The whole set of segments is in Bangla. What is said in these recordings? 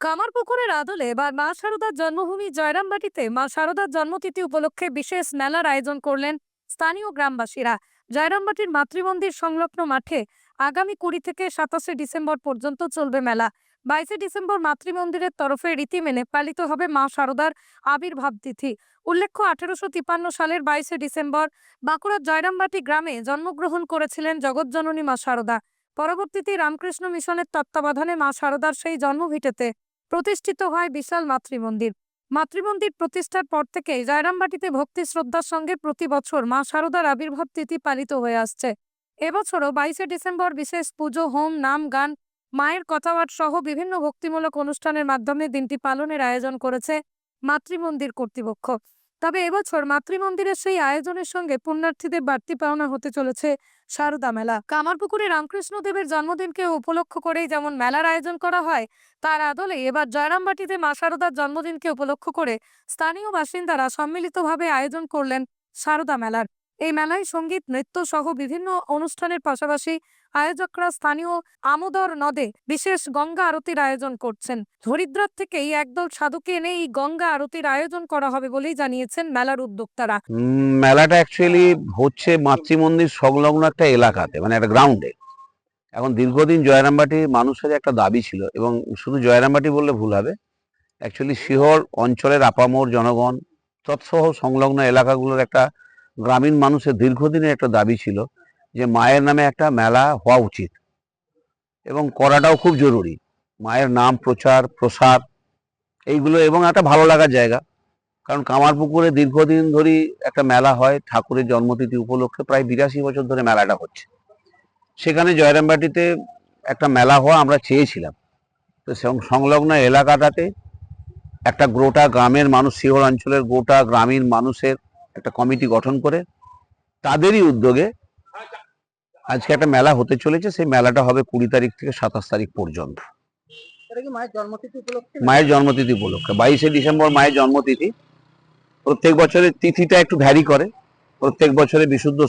কামারপুকুরের আদলে এবার মা শারদার জন্মভূমি জয়রামবাটিতে মা শারদার জন্মতিথি উপলক্ষে বিশেষ মেলার আয়োজন করলেন স্থানীয় গ্রামবাসীরা। জয়রামবাটির মাতৃমন্দির সংলগ্ন মাঠে আগামী কুড়ি থেকে সাতাশে ডিসেম্বর পর্যন্ত চলবে মেলা। বাইশে ডিসেম্বর মাতৃমন্দিরের তরফে রীতি মেনে পালিত হবে মা শারদার আবির্ভাব তিথি। উল্লেখ্য, আঠেরোশো তিপ্পান্ন সালের বাইশে ডিসেম্বর বাঁকুড়ার জয়রামবাটি গ্রামে জন্মগ্রহণ করেছিলেন জগৎজননী মা শারদা পরবর্তীতে রামকৃষ্ণ মিশনের তত্ত্বাবধানে মা শারদার সেই জন্মভিটেতে প্রতিষ্ঠিত হয় বিশাল মাতৃমন্দির। মাতৃমন্দির প্রতিষ্ঠার পর থেকে জয়রামবাটিতে ভক্তি শ্রদ্ধার সঙ্গে প্রতি বছর মা শারদার আবির্ভাব তিথি পালিত হয়ে আসছে। এবছরও বাইশে ডিসেম্বর বিশেষ পুজো, হোম, নাম, গান, মায়ের কথাবার্ত সহ বিভিন্ন ভক্তিমূলক অনুষ্ঠানের মাধ্যমে দিনটি পালনের আয়োজন করেছে মাতৃমন্দির কর্তৃপক্ষ। তবে এবছর মাতৃমন্দিরের সেই আয়োজনের সঙ্গে পুণ্যার্থীদের বাড়তি পাওনা হতে চলেছে শারদা মেলা। কামারপুকুরে রামকৃষ্ণ দেবের জন্মদিনকে উপলক্ষ করেই যেমন মেলার আয়োজন করা হয়, তার আদলে এবার জয়রামবাটিতে মা শারদার জন্মদিনকে উপলক্ষ করে স্থানীয় বাসিন্দারা সম্মিলিতভাবে আয়োজন করলেন শারদা মেলার। এই মেলায় সংগীত নৃত্য সহ বিভিন্ন অনুষ্ঠানের পাশাপাশি আয়োজকরা স্থানীয় আমোদর নদে বিশেষ গঙ্গা আরতির আয়োজন করছেন। হরিদ্বার থেকেই একদল সাধুকে এনে এই গঙ্গা আরতির আয়োজন করা হবে বলেই জানিয়েছেন মেলার উদ্যোক্তারা। মেলাটা অ্যাকচুয়ালি হচ্ছে মাতৃমন্দির সংলগ্ন একটা এলাকাতে মানে একটা গ্রাউন্ডে এখন দীর্ঘদিন জয়রামবাটি মানুষের একটা দাবি ছিল এবং শুধু জয়রামবাটি বললে ভুল হবে। অ্যাকচুয়ালি শিহর অঞ্চলের আপামোর জনগণ, তৎসহ সংলগ্ন এলাকাগুলোর একটা গ্রামীণ মানুষের দীর্ঘদিনের একটা দাবি ছিল যে মায়ের নামে একটা মেলা হওয়া উচিত এবং করাটাও খুব জরুরি। মায়ের নাম, প্রচার, প্রসার, এইগুলো এবং একটা ভালো লাগার জায়গা। কারণ কামারপুকুরে দীর্ঘদিন ধরেই একটা মেলা হয়, ঠাকুরের জন্মতিথি উপলক্ষে প্রায় বিরাশি বছর ধরে মেলাটা হচ্ছে। সেখানে জয়রামবাটিতে একটা মেলা হওয়া আমরা চেয়েছিলাম। তো সংলগ্ন এলাকাটাতে একটা গোটা গ্রামের মানুষ শিহর অঞ্চলের গোটা গ্রামীণ মানুষের একটা কমিটি গঠন করে তাদেরই উদ্যোগে আজকে একটা মেলা হতে চলেছে। সেই মেলাটা হবে কুড়ি তারিখ থেকে সাতাশ তারিখ পর্যন্ত। মায়ের জন্মতিথি উপলক্ষে? বাইশে ডিসেম্বর মায়ের জন্মতিথি। প্রত্যেক বছরের তিথিটা একটু ভ্যারি করে। প্রত্যেক বছরে বিশুদ্ধ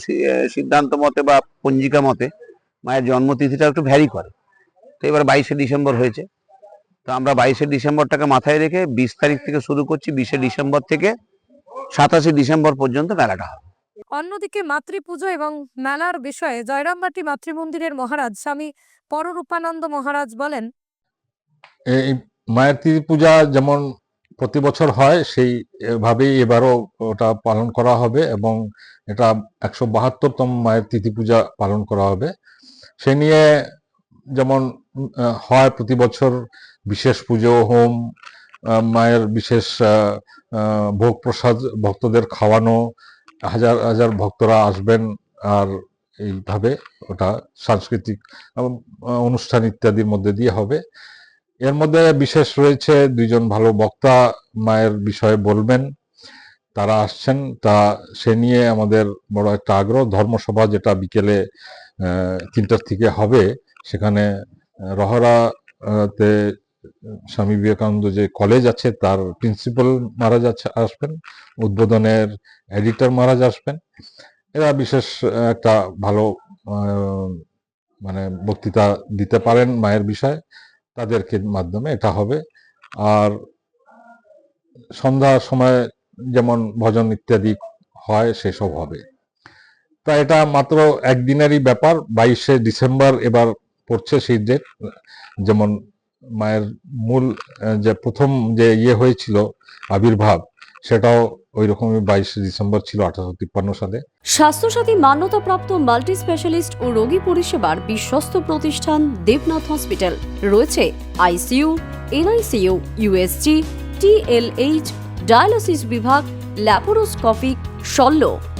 সিদ্ধান্ত মতে বা পঞ্জিকা মতে মায়ের জন্মতিথিটা একটু ভ্যারি করে। তো এবার বাইশে ডিসেম্বর হয়েছে। তো আমরা বাইশে ডিসেম্বরটাকে মাথায় রেখে বিশ তারিখ থেকে শুরু করছি। বিশে ডিসেম্বর থেকে সাতাশে ডিসেম্বর পর্যন্ত মেলাটা হবে। অন্যদিকে মাতৃপুজো এবং মেলার বিষয়ে জয়রামবাটি মাতৃমন্দিরের মহারাজ স্বামী পররূপানন্দ মহারাজ বলেন এই মায়ের তিথি পূজা যেমন প্রতি বছর হয় সেই ভাবেই এবারও ওটা পালন করা হবে এবং এটা একশো বাহাত্তরতম মায়ের তিথি পূজা পালন করা হবে। সে নিয়ে যেমন হয় প্রতি বছর বিশেষ পুজো হোম মায়ের বিশেষ ভোগ প্রসাদ ভক্তদের খাওয়ানো হাজার হাজার ভক্তরা আসবেন আর এইভাবে ওটা সাংস্কৃতিক অনুষ্ঠান ইত্যাদির মধ্যে দিয়ে হবে। এর মধ্যে বিশেষ রয়েছে দুইজন ভালো বক্তা মায়ের বিষয়ে বলবেন। তারা আসছেন তা সে নিয়ে আমাদের বড় একটা আগ্রহ। ধর্মসভা যেটা বিকেলে তিনটার থেকে হবে সেখানে আহ, রহরা তে স্বামী বিবেকানন্দ যে কলেজ আছে, তার প্রিন্সিপাল মহারাজ আছে আসবেন, উদ্বোধনের এডিটর মহারাজ আসবেন। এরা বিশেষ একটা ভালো মানে বক্তৃতা দিতে পারেন মায়ের বিষয়ে, তাদেরকে মাধ্যমে এটা হবে। আর সন্ধ্যার সময় যেমন ভজন ইত্যাদি হয়, সেসব হবে। তা এটা মাত্র একদিনেরই ব্যাপার, বাইশে ডিসেম্বর এবার পড়ছে সেই ডেট যেমন মায়ের মূল যে প্রথম যে ইয়ে হয়েছিল, আবির্ভাব, সেটাও ওই রকমই বাইশে ডিসেম্বর ছিল আঠারোশো তিপ্পান্ন সালে। স্বাস্থ্যসাথী মান্যতাপ্রাপ্ত মাল্টি স্পেশালিস্ট ও রোগী পরিষেবার বিশ্বস্ত প্রতিষ্ঠান দেবনাথ হসপিটাল। রয়েছে ICU NICU USG, TLH, dialysis বিভাগ, ল্যাপারোস্কোপিক, শল্য।